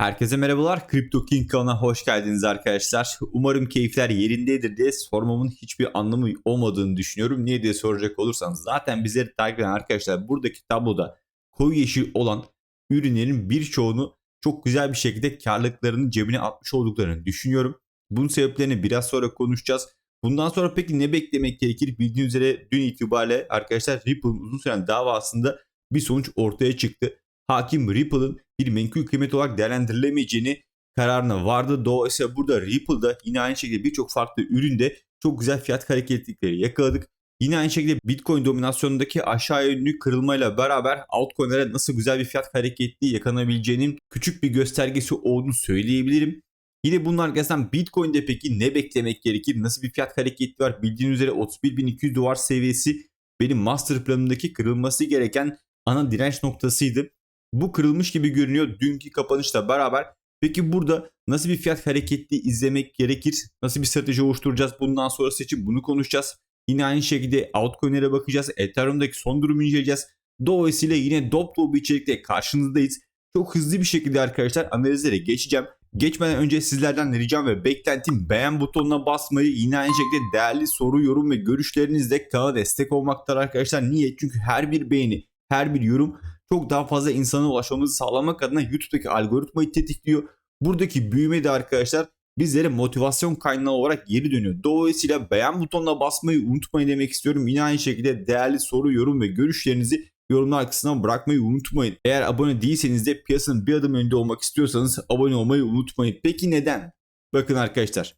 Herkese merhabalar. Crypto King kanalına hoş geldiniz arkadaşlar. Umarım keyifler yerindedir diye sormamın hiçbir anlamı olmadığını düşünüyorum. Niye diye soracak olursanız zaten bizleri takip eden arkadaşlar buradaki tabloda koyu yeşil olan ürünlerin birçoğunu çok güzel bir şekilde karlılıklarını cebine atmış olduklarını düşünüyorum. Bunun sebeplerini biraz sonra konuşacağız. Bundan sonra peki ne beklemek gerekir? Bildiğiniz üzere dün itibariyle arkadaşlar Ripple'ın uzun süren davasında bir sonuç ortaya çıktı. Hakim Ripple'ın bir menkul kıymet olarak değerlendirilemeyeceğini kararına vardı. Dolayısıyla burada Ripple'da yine aynı şekilde birçok farklı üründe çok güzel fiyat hareketlikleri yakaladık. Yine aynı şekilde Bitcoin dominasyonundaki aşağı yönlü kırılmayla beraber altcoin'lere nasıl güzel bir fiyat hareketliği yakalanabileceğinin küçük bir göstergesi olduğunu söyleyebilirim. Yine bunun arkasından Bitcoin'de peki ne beklemek gerekir? Nasıl bir fiyat hareketli var? Bildiğiniz üzere 31.200 dolar seviyesi benim master planımdaki kırılması gereken ana direnç noktasıydı. Bu kırılmış gibi görünüyor dünkü kapanışla beraber. Peki burada nasıl bir fiyat hareketli izlemek gerekir? Nasıl bir strateji oluşturacağız bundan sonrası için bunu konuşacağız. Yine aynı şekilde altcoin'lere bakacağız. Ethereum'daki son durumu inceleyeceğiz. Dolayısıyla yine dop dolu bir karşınızdayız. Çok hızlı bir şekilde arkadaşlar analizlere geçeceğim. Geçmeden önce sizlerden ricam ve beklentim beğen butonuna basmayı yine aynı şekilde değerli soru, yorum ve görüşlerinizle kanala destek olmaktadır arkadaşlar. Niye? Çünkü her bir beğeni, her bir yorum çok daha fazla insana ulaşmamızı sağlamak adına YouTube'daki algoritmayı tetikliyor. Buradaki büyüme de arkadaşlar bizlere motivasyon kaynağı olarak geri dönüyor. Dolayısıyla beğen butonuna basmayı unutmayın demek istiyorum. Yine aynı şekilde değerli soru, yorum ve görüşlerinizi yorumlar kısmına bırakmayı unutmayın. Eğer abone değilseniz de piyasanın bir adım önünde olmak istiyorsanız abone olmayı unutmayın. Peki neden? Bakın arkadaşlar.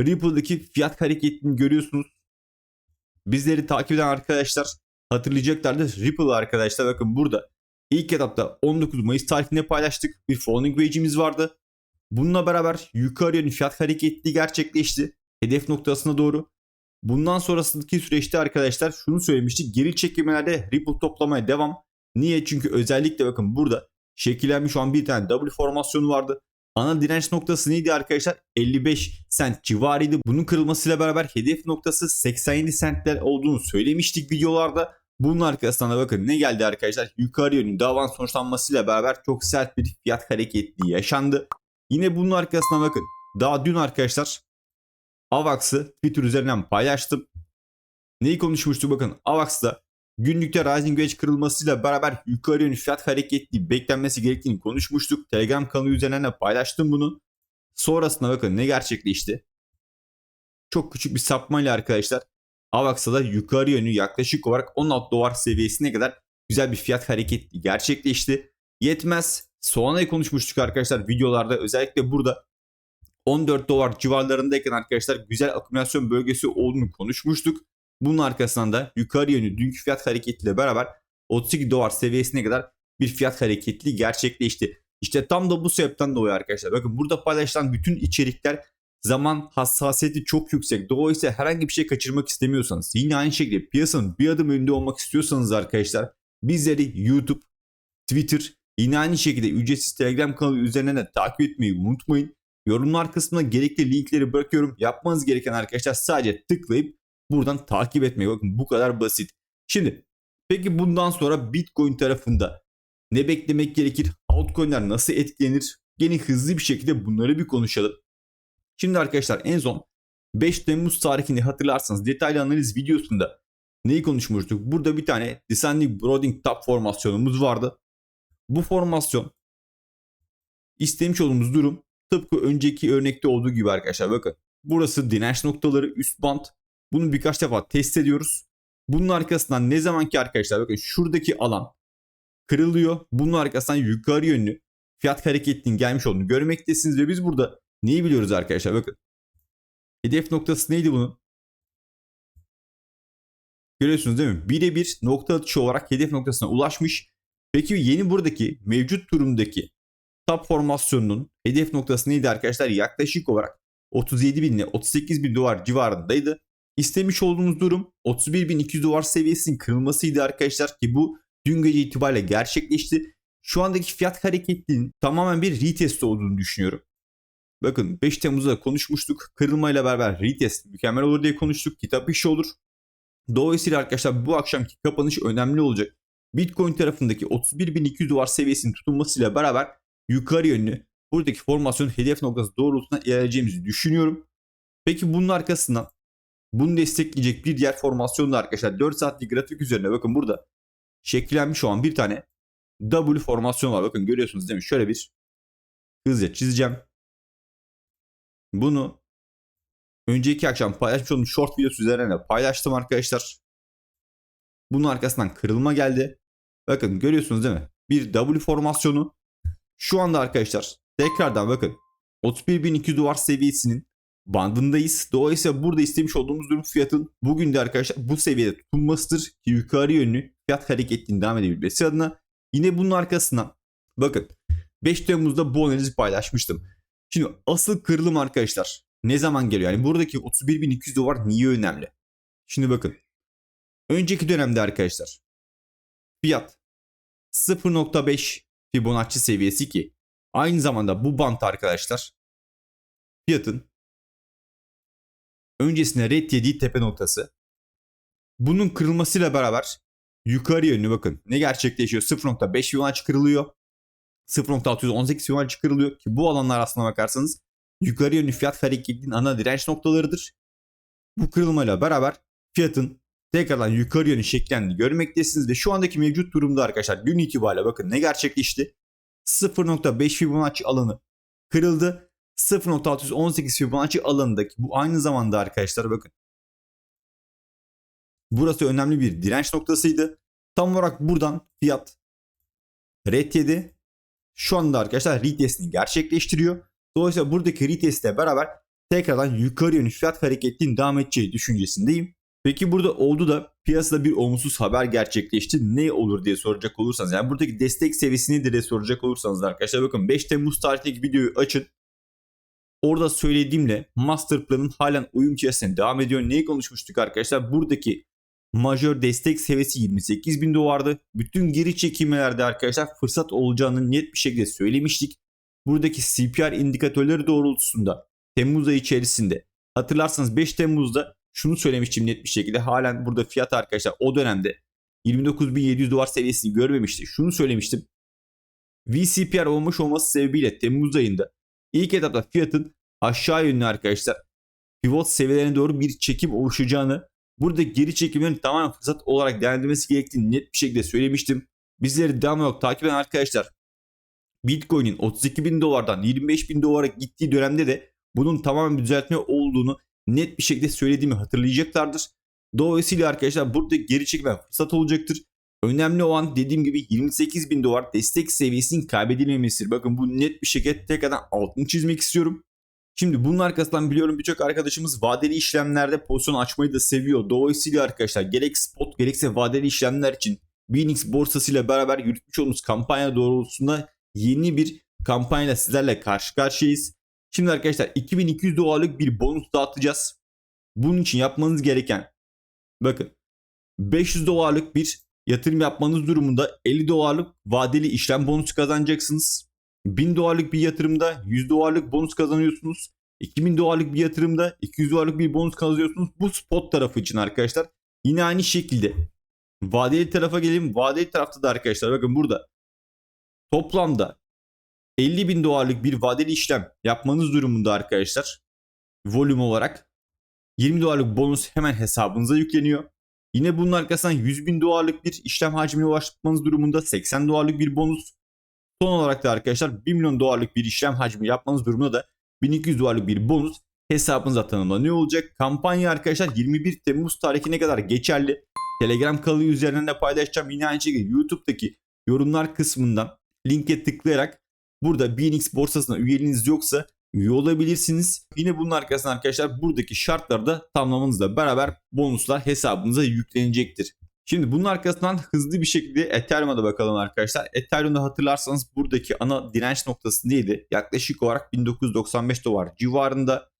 Ripple'daki fiyat hareketini görüyorsunuz. Bizleri takip eden arkadaşlar hatırlayacaklardır. Ripple arkadaşlar bakın burada ilk etapta 19 Mayıs tarihinde paylaştık. Bir falling wedge'imiz vardı. Bununla beraber yukarı yönlü fiyat hareketli gerçekleşti. Hedef noktasına doğru. Bundan sonrasındaki süreçte arkadaşlar şunu söylemiştik. Geri çekilmelerde Ripple toplamaya devam. Niye? Çünkü özellikle bakın burada şekillenmiş şu an bir tane W formasyonu vardı. Ana direnç noktası neydi arkadaşlar? 55 sent civarıydı. Bunun kırılmasıyla beraber hedef noktası 87 centler olduğunu söylemiştik videolarda. Bunun arkasından da bakın ne geldi arkadaşlar? Yukarı yönlü davan sonuçlanmasıyla beraber çok sert bir fiyat hareketliği yaşandı. Yine bunun arkasına bakın. Daha dün arkadaşlar AVAX'ı Twitter üzerinden paylaştım. Neyi konuşmuştuk bakın AVAX'da günlükte Rising Wedge kırılmasıyla beraber yukarı yönlü fiyat hareketli beklenmesi gerektiğini konuşmuştuk. Telegram kanalı üzerinden de paylaştım bunu. Sonrasında bakın ne gerçekleşti. Çok küçük bir sapmayla arkadaşlar AVAX'da da yukarı yönlü yaklaşık olarak 16 dolar seviyesine kadar güzel bir fiyat hareketi gerçekleşti. Yetmez. Soğanayı konuşmuştuk arkadaşlar videolarda. Özellikle burada 14 dolar civarlarındayken arkadaşlar güzel akümülasyon bölgesi olduğunu konuşmuştuk. Bunun arkasından da yukarı yönlü dünkü fiyat hareketiyle beraber 32 dolar seviyesine kadar bir fiyat hareketli gerçekleşti. İşte tam da bu sebepten dolayı arkadaşlar. Bakın burada paylaşılan bütün içerikler zaman hassasiyeti çok yüksek. Dolayısıyla herhangi bir şey kaçırmak istemiyorsanız yine aynı şekilde piyasanın bir adım önünde olmak istiyorsanız arkadaşlar bizleri YouTube, Twitter yine aynı şekilde ücretsiz Telegram kanalı üzerinden de takip etmeyi unutmayın. Yorumlar kısmına gerekli linkleri bırakıyorum. Yapmanız gereken arkadaşlar sadece tıklayıp buradan takip etmeyi. Bakın bu kadar basit. Şimdi peki bundan sonra Bitcoin tarafında ne beklemek gerekir? Altcoin'ler nasıl etkilenir? Gene hızlı bir şekilde bunları bir konuşalım. Şimdi arkadaşlar en son 5 Temmuz tarihini hatırlarsanız detaylı analiz videosunda neyi konuşmuştuk? Burada bir tane Descending Broadening Top formasyonumuz vardı. Bu formasyon istemiş olduğumuz durum tıpkı önceki örnekte olduğu gibi arkadaşlar bakın. Burası direnç noktaları üst band. Bunu birkaç defa test ediyoruz. Bunun arkasından ne zaman ki arkadaşlar bakın şuradaki alan kırılıyor. Bunun arkasından yukarı yönlü fiyat hareketinin gelmiş olduğunu görmektesiniz ve biz burada Neyi biliyoruz arkadaşlar? Bakın. Hedef noktası neydi bunun? Görüyorsunuz değil mi? Birebir nokta atışı olarak hedef noktasına ulaşmış. Peki yeni buradaki mevcut durumdaki top formasyonunun hedef noktası neydi arkadaşlar? Yaklaşık olarak 37 bin ile 38 bin dolar civarındaydı. İstemiş olduğumuz durum 31.200 dolar seviyesinin kırılmasıydı arkadaşlar ki bu dün gece itibariyle gerçekleşti. Şu andaki fiyat hareketliğinin tamamen bir retest olduğunu düşünüyorum. Bakın 5 Temmuz'da konuşmuştuk. Kırılmayla beraber retest mükemmel olur diye konuştuk. Kitap işi olur. Dolayısıyla arkadaşlar bu akşamki kapanış önemli olacak. Bitcoin tarafındaki 31.200 dolar seviyesinin tutulmasıyla beraber yukarı yönlü buradaki formasyon hedef noktası doğrultusunda ilerleyeceğimizi düşünüyorum. Peki bunun arkasından bunu destekleyecek bir diğer formasyon da arkadaşlar 4 saatlik grafik üzerine bakın burada şekillenmiş olan bir tane W formasyon var. Bakın görüyorsunuz değil mi? Şöyle bir hızlıca çizeceğim. Bunu önceki akşam paylaşmış olduğum short videosu üzerine paylaştım arkadaşlar. Bunun arkasından kırılma geldi. Bakın görüyorsunuz değil mi? Bir W formasyonu. Şu anda arkadaşlar tekrardan bakın 31.200 dolar seviyesinin bandındayız. Dolayısıyla burada istemiş olduğumuz durum fiyatın bugün de arkadaşlar bu seviyede tutulmasıdır ki yukarı yönlü fiyat hareketinin devam edebilmesi adına yine bunun arkasından bakın 5 Temmuz'da bu analizi paylaşmıştım. Şimdi asıl kırılım arkadaşlar ne zaman geliyor? Yani buradaki 31.200 dolar niye önemli? Şimdi bakın. Önceki dönemde arkadaşlar fiyat 0.5 Fibonacci seviyesi ki aynı zamanda bu bant arkadaşlar fiyatın öncesine red yediği tepe noktası. Bunun kırılmasıyla beraber yukarı yönlü bakın ne gerçekleşiyor? 0.5 Fibonacci kırılıyor. 0.618 Fibonacci kırılıyor ki bu alanlar aslına bakarsanız yukarı yönlü fiyat hareketinin ana direnç noktalarıdır. Bu kırılmayla beraber fiyatın tekrardan yukarı yönlü şeklendiğini görmektesiniz ve şu andaki mevcut durumda arkadaşlar gün itibariyle bakın ne gerçekleşti? 0.5 Fibonacci alanı kırıldı. 0.618 Fibonacci alanındaki bu aynı zamanda arkadaşlar bakın. Burası önemli bir direnç noktasıydı. Tam olarak buradan fiyat red yedi. Şu anda arkadaşlar retestini gerçekleştiriyor. Dolayısıyla buradaki retestle beraber tekrardan yukarı yönlü fiyat hareketinin devam edeceği düşüncesindeyim. Peki burada oldu da piyasada bir olumsuz haber gerçekleşti. Ne olur diye soracak olursanız yani buradaki destek seviyesi nedir diye soracak olursanız arkadaşlar bakın 5 Temmuz tarihindeki videoyu açın. Orada söylediğimle master planın halen uyum içerisinde devam ediyor. Neyi konuşmuştuk arkadaşlar? Buradaki majör destek seviyesi 28 bin dolardı. Bütün geri çekilmelerde arkadaşlar fırsat olacağını net bir şekilde söylemiştik. Buradaki CPR indikatörleri doğrultusunda Temmuz ayı içerisinde hatırlarsanız 5 Temmuz'da şunu söylemiştim net bir şekilde halen burada fiyat arkadaşlar o dönemde 29.700 dolar seviyesini görmemişti. Şunu söylemiştim. VCPR olmuş olması sebebiyle Temmuz ayında ilk etapta fiyatın aşağı yönlü arkadaşlar pivot seviyelerine doğru bir çekim oluşacağını burada geri çekimlerin tamamen fırsat olarak değerlendirmesi gerektiğini net bir şekilde söylemiştim. Bizleri devam olarak takip eden arkadaşlar Bitcoin'in 32 bin dolardan 25 bin dolara gittiği dönemde de bunun tamamen bir düzeltme olduğunu net bir şekilde söylediğimi hatırlayacaklardır. Dolayısıyla arkadaşlar burada geri çekme fırsat olacaktır. Önemli olan dediğim gibi 28 bin dolar destek seviyesinin kaybedilmemesidir. Bakın bu net bir şekilde tekrardan altını çizmek istiyorum. Şimdi bunun arkasından biliyorum birçok arkadaşımız vadeli işlemlerde pozisyon açmayı da seviyor. Dolayısıyla arkadaşlar gerek spot gerekse vadeli işlemler için Binix borsasıyla beraber yürütmüş olduğumuz kampanya doğrultusunda yeni bir kampanyayla sizlerle karşı karşıyayız. Şimdi arkadaşlar 2200 dolarlık bir bonus dağıtacağız. Bunun için yapmanız gereken bakın 500 dolarlık bir yatırım yapmanız durumunda 50 dolarlık vadeli işlem bonusu kazanacaksınız. 1000 dolarlık bir yatırımda 100 dolarlık bonus kazanıyorsunuz. 2000 dolarlık bir yatırımda 200 dolarlık bir bonus kazanıyorsunuz. Bu spot tarafı için arkadaşlar. Yine aynı şekilde vadeli tarafa gelelim. Vadeli tarafta da arkadaşlar bakın burada toplamda 50 bin dolarlık bir vadeli işlem yapmanız durumunda arkadaşlar volüm olarak 20 dolarlık bonus hemen hesabınıza yükleniyor. Yine bunun arkasından 100 bin dolarlık bir işlem hacmine ulaşmanız durumunda 80 dolarlık bir bonus. Son olarak da arkadaşlar 1 milyon dolarlık bir işlem hacmi yapmanız durumunda da 1200 dolarlık bir bonus hesabınıza tanımlanıyor olacak. Kampanya arkadaşlar 21 Temmuz tarihine kadar geçerli. Telegram kanalı üzerinden de paylaşacağım. Yine aynı şekilde YouTube'daki yorumlar kısmından linke tıklayarak burada BNX borsasına üyeliğiniz yoksa üye olabilirsiniz. Yine bunun arkasından arkadaşlar buradaki şartlarda tamamlamanızla beraber bonuslar hesabınıza yüklenecektir. Şimdi bunun arkasından hızlı bir şekilde Ethereum'a da bakalım arkadaşlar. Ethereum'da hatırlarsanız buradaki ana direnç noktası neydi? Yaklaşık olarak 1995 dolar civarında.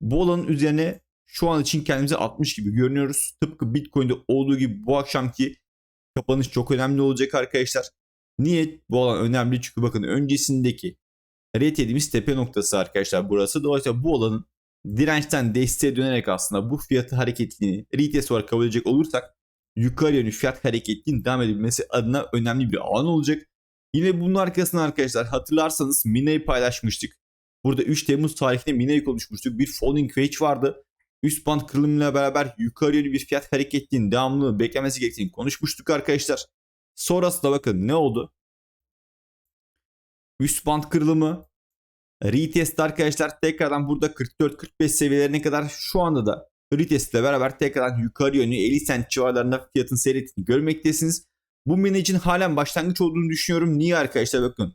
Bu alanın üzerine şu an için kendimize 60 gibi görünüyoruz. Tıpkı Bitcoin'de olduğu gibi bu akşamki kapanış çok önemli olacak arkadaşlar. Niye bu alan önemli? Çünkü bakın öncesindeki ret yediğimiz tepe noktası arkadaşlar burası. Dolayısıyla bu alanın dirençten desteğe dönerek aslında bu fiyatı hareketliliğini retest olarak kabul edecek olursak yukarı yönlü fiyat hareketliliğinin devam edebilmesi adına önemli bir alan olacak. Yine bunun arkasından arkadaşlar hatırlarsanız Mina'yı paylaşmıştık. Burada 3 Temmuz tarihinde Mina'yı konuşmuştuk. Bir falling wedge vardı. Üst band kırılımıyla beraber yukarı yönlü bir fiyat hareketliğinin devamlı beklemesi gerektiğini konuşmuştuk arkadaşlar. Sonrasında bakın ne oldu? Üst band kırılımı retest arkadaşlar tekrardan burada 44-45 seviyelerine kadar şu anda da retest ile beraber tekrardan yukarı yönlü 50 cent civarlarında fiyatın seyrettiğini görmektesiniz. Bu mini için halen başlangıç olduğunu düşünüyorum. Niye arkadaşlar bakın.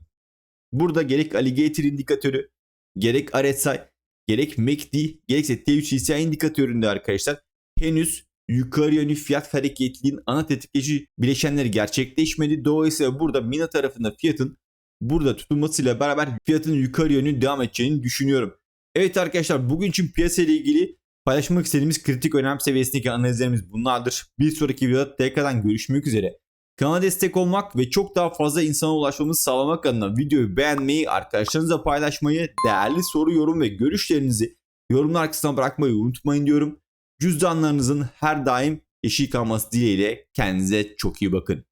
Burada gerek Alligator indikatörü, gerek RSI, gerek MACD, gerekse T3 RSI indikatöründe arkadaşlar henüz yukarı yönlü fiyat hareketliliğin ana tetikleyici bileşenleri gerçekleşmedi. Dolayısıyla burada Mina tarafında fiyatın burada tutulmasıyla beraber fiyatın yukarı yönlü devam edeceğini düşünüyorum. Evet arkadaşlar bugün için piyasa ile ilgili paylaşmak istediğimiz kritik önem seviyesindeki analizlerimiz bunlardır. Bir sonraki videoda tekrardan görüşmek üzere. Kanala destek olmak ve çok daha fazla insana ulaşmamızı sağlamak adına videoyu beğenmeyi, arkadaşlarınızla paylaşmayı, değerli soru, yorum ve görüşlerinizi yorumlar kısmına bırakmayı unutmayın diyorum. Cüzdanlarınızın her daim yeşil kalması dileğiyle kendinize çok iyi bakın.